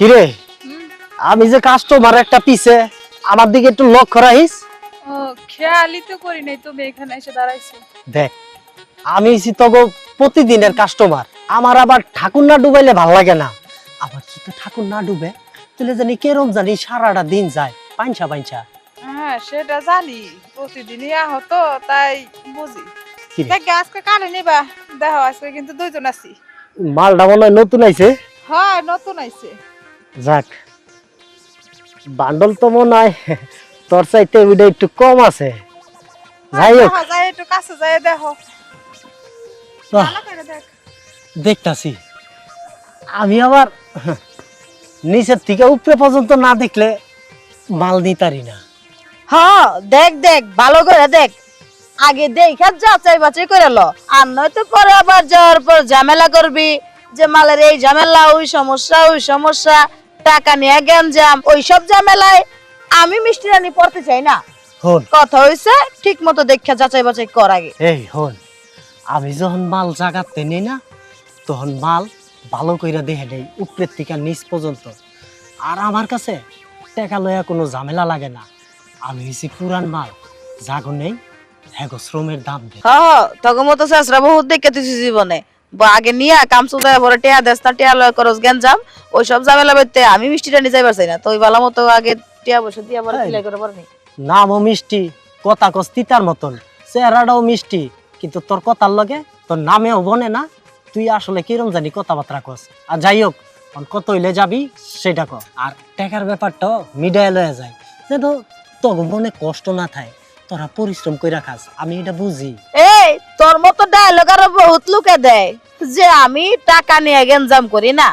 কিরে? আমি যে কাস্টমার একটা পিছে আমার দিকে একটু লক্ষ্য রাখিস। ও খেয়ালই তো করি নাই তুমি এখানে এসে দাঁড়াইছো। দেখ আমি তোকে প্রতিদিনের কাস্টমার আমার আবার ঠাকুর না ডুবাইলে ভালো লাগে না। আবার যদি ঠাকুর না ডুবে তাহলে জানি কেরম জানি সারাটা দিন যায় পাইনসা পাইনসা হ্যাঁ সেটা জানি প্রতিদিনই আহত তাই বুঝি। দেখ আজকে কানে নিবা? দেখো আজকে কিন্তু দুইজন আছি। মালটা মনে হয় নতুন আইছে? হ্যাঁ নতুন আইছে। যাক বান্ডল তো মনে হয় তোর চাইতে ওইটা একটু কম আছে। যাই হোক। যাই একটু কাছে দেখ। দেখতাছি। আমি আবার নিচের থেকে উপরে পর্যন্ত না দেখলে মাল নিতারি না। হ্যাঁ দেখ দেখ ভালো করে দেখ। আগে দেখা যাচাই বাছাই করে লো। আর নয়তো পরে আবার যাওয়ার পর ঝামেলা করবি। যে মালের এই ঝামেলা ওই সমস্যা ওই সমস্যা টাকা নিয়ে গ্যাঞ্জাম ওই সব ঝামেলায় আমি মিষ্টি রানী পড়তে চাই না। হন। কথা হইছে ঠিক মতো দেখা যাচাই বাছাই কর আগে। এই হন। আমি যখন মাল জাগাতে নিই না তখন মাল ভালো কইরা দেখে নেই উপরের থেকে নিচ পর্যন্ত। আর আমার কাছে টাকা লয়া কোনো ঝামেলা লাগে না। আমি হইছি পুরান মাল জাগো নেই হ্যাঁ শ্রমের দাম দে। হ্যাঁ তখন মতো বহুত দেখে তুই জীবনে। আগে নিয়া কাম সুদায় পরে টেয়া দেস না টেয়া লয় করস গ্যাঞ্জাম ওই সব ঝামেলা বেতে আমি মিষ্টিটা রানী যাইবার চাই না। তো ওই ভালো মতো আগে টিয়া বসে দিয়া পরে এই। সিলাই করে পরে নি। নামও মিষ্টি কথা কস তিতার মতন। চেহারাটাও মিষ্টি কিন্তু তোর কথার লগে তোর নামেও বনে না। তুই আসলে কিরম জানি কথাবার্তা কস। আর যাই হোক কত হইলে যাবি সেটা কর। আর টাকার ব্যাপারটাও মিডিয়ায় লয়ে যায়। যেন তোর মনে কষ্ট না থাকে তোরা পরিশ্রম কইরা খাস আমি এটা বুঝি। এই তোর মতো ডায়লগ আরও বহুত লোকে দেয় যে আমি টাকা নিয়ে গেঞ্জাম করি না।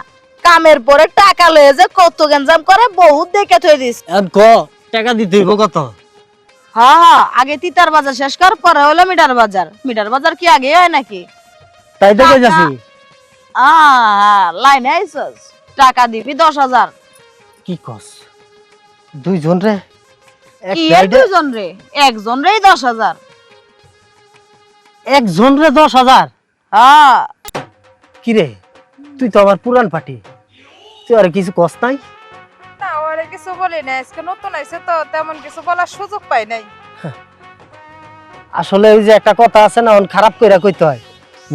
কামের পরে টাকা লয়ে যে কত গেঞ্জাম করে বহুত দেখে থই দিস। ক টাকা দিতে হইব কত? হ্যাঁ হ্যাঁ আগে তিতার বাজার শেষ কর পরে হলো মিটার বাজার। মিটার বাজার কি আগে হয় নাকি? তাই তো কইতাছি। আহ লাইনে আইসস। টাকা দিবি দশ হাজার। কি কস? দুইজন রে? দুজন রে? একজন রেই দশ হাজার। একজন রে দশ হাজার? হ্যাঁ। কি রে? তুই তো আমার পুরান পার্টি। তুই আর কিছু কস নাই? না কিছু বলি না আজকে নতুন আইছে তো তেমন কিছু বলার সুযোগ পাই নাই। আসলে ওই যে একটা কথা আছে না খারাপ কইরা কইতে হয়।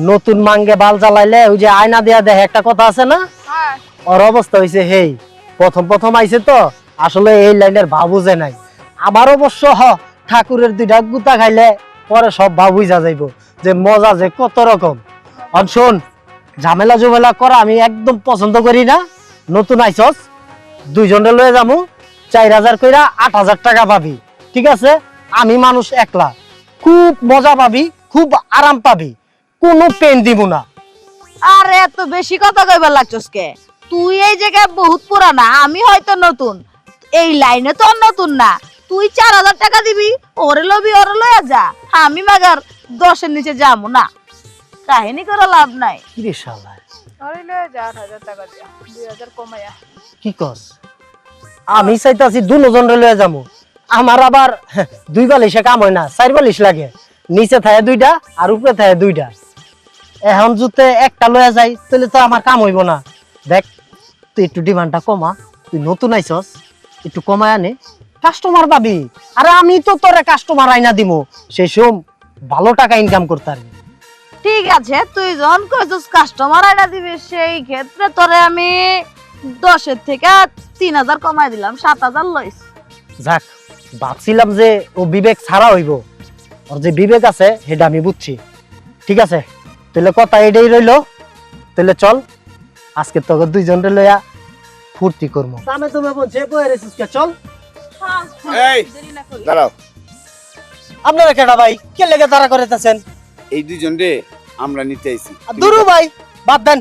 নতুন মাঙ্গে বাল জ্বালাইলে ওই যে আয়না দেয়া দেখে একটা কথা আছে না? হ্যাঁ। ওর অবস্থা হইছে হেই। প্রথম প্রথম আইছে তো আসলে এই লাইনের ভাব বুঝে নাই। আমার অবশ্য হ, ঠাকুরের দুইটা গুতা খাইলে পরে সব ভাব বুঝা যাইব যে মজা যে কত রকম। শোন, ঝামেলা জমেলা করা আমি একদম পছন্দ করি না। নতুন আইসস, দুইজনে লয়ে যামু, চার হাজার কইরা আট হাজার টাকা পাবি, ঠিক আছে? আমি মানুষ একলা। খুব মজা পাবি, খুব আরাম পাবি, কোনো পেন দিব না। আরে এত বেশি কথা কইবার লাগছস কে? তুই এই জায়গায় বহুত পুরানা, আমি হয়তো নতুন। এই লাইনে তো নতুন না। তুই চার হাজার টাকা দিবি ওরে লবি ওরে লয়া যা। আমি মাগার দশের নিচে যাব না। কাহিনী করে লাভ নাই। কিরে শালা? আরে লয়ে যা আট হাজার টাকা দিয়া দুই হাজার কমাইয়া কি কস? আমি চাইতাছি দুজন লয়ে যাব আমার আবার হ্যাঁ, দুই বালিশে কাম হয় না চার বালিশ লাগে। নিচে থাকে দুইটা আর উপরে থাকে দুইটা। এখন যদি একটা লয়ে যাই তাহলে তো আমার কাম হইব না। দেখ তুই একটু ডিমান্ডটা কমা। তুই নতুন আইছস একটু কমায় আনে কাস্টমার পাবি আরে আমি তো তোরে কাস্টমার আইনা দিমু। সেই সব ভালো টাকা ইনকাম করতে পারবি ঠিক আছে তুই যখন কইছস কাস্টমার আইনা দিবি সেই ক্ষেত্রে তোরে আমি দশের থেকে তিন হাজার কমাই দিলাম সাত হাজার লইস। যাক ভাবছিলাম যে ও বিবেক ছাড়া হইব। ওর যে বিবেক আছে সেটা আমি বুঝছি। ঠিক আছে তাহলে কথা এটাই রইল। তাহলে চল আজকে তোকে দুইজন লইয়া ফুর্তি করব চল। এই দাঁড়াও। আপনারা কেডা ভাই? কে লেগে তারা করেতেছেন? এই দুজন রে আমরা নিতে আইছি। দুরু ভাই বাদ দেন।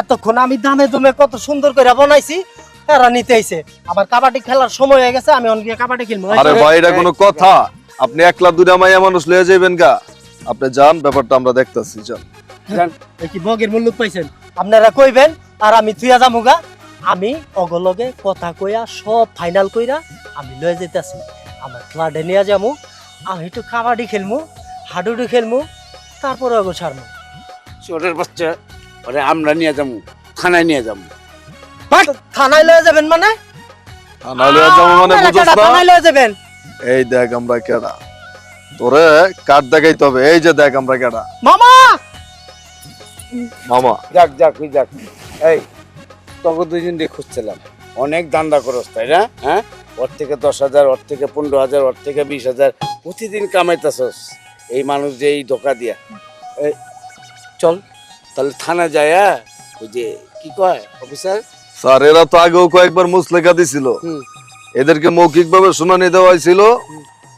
এতক্ষণ আমি দামে দুমে কত সুন্দর করে বানাইছি এরা নিতে আইছে। আবার কাবাডি খেলার সময় হয়ে গেছে আমি অনগিয়ে কাবাডি খেলব। আরে ভাই এটা কোনো কথা। আপনি একলা দুটা মাইয়া মানুষ লয়ে যাবেন গা। আপনি যান ব্যাপারটা আমরা দেখতাছি যান। কি বগের মূল্য পাইছেন? আপনারা কইবেন আর আমি থুয়া যামুগা আমি অগলগে কথা কইয়া সব ফাইনাল কইরা আমি লয়ে যেতেছি আমার ফ্লাডে নিয়ে যামু আমি একটু কাবাডি খেলমু হাডুডু খেলমু তারপরে অগো ছাড়মু। চোরের বাচ্চা ওরে আমরা নিয়ে যাব থানায় নিয়ে যাব থানায় লয়ে যাবেন মানে? নাহলে আর যাব মানে বুঝছ? না থানায় লয়ে যাবেন। এই দেখ আমরা কেডা। তোরে কার্ড দেখাইতে হবে এই যে দেখ আমরা কেডা। মামা! মামা। যাক যাক ওই যাক। এই তোকে দুজন দিয়ে খুঁজছিলাম। অনেক দান্দা করস তাই না? হ্যাঁ? ওর থেকে দশ হাজার ওর থেকে পনেরো হাজার ওর থেকে বিশ হাজার। প্রতিদিন কামাইতেছস। এই মানুষ যে এই ধোকা দিয়া। চল তাহলে থানা যায় হ্যাঁ? ওই যে কি কয় অফিসার? স্যার এরা তো আগেও কয়েকবার মুসলেখা দিছিল। এদেরকে মৌখিক ভাবে শুনানি দেওয়া হয়েছিল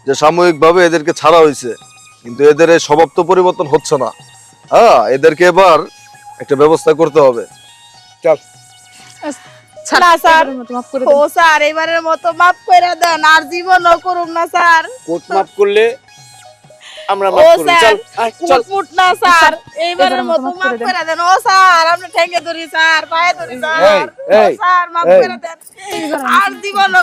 যে সাময়িক ভাবে এদেরকে ছাড়া হয়েছে কিন্তু এদের এই স্বভাব তো পরিবর্তন হচ্ছে না। হ্যাঁ এদেরকে এবার একটা ব্যবস্থা করতে হবে। চল। না স্যার। ও স্যার এবারের মতো মাফ করে দেন। আর জীবনও করুন না স্যার। কোর্ট মাফ করলে আমরা ও মাফ করব। স্যার চল চল। কুটমুট না স্যার। এইবারের মতো মাফ করে দেন। ও স্যার আমরা ঠেঙ্গে ধরি স্যার পায়ে ধরি স্যার। স্যার মাফ করে দেন। আর জীবনও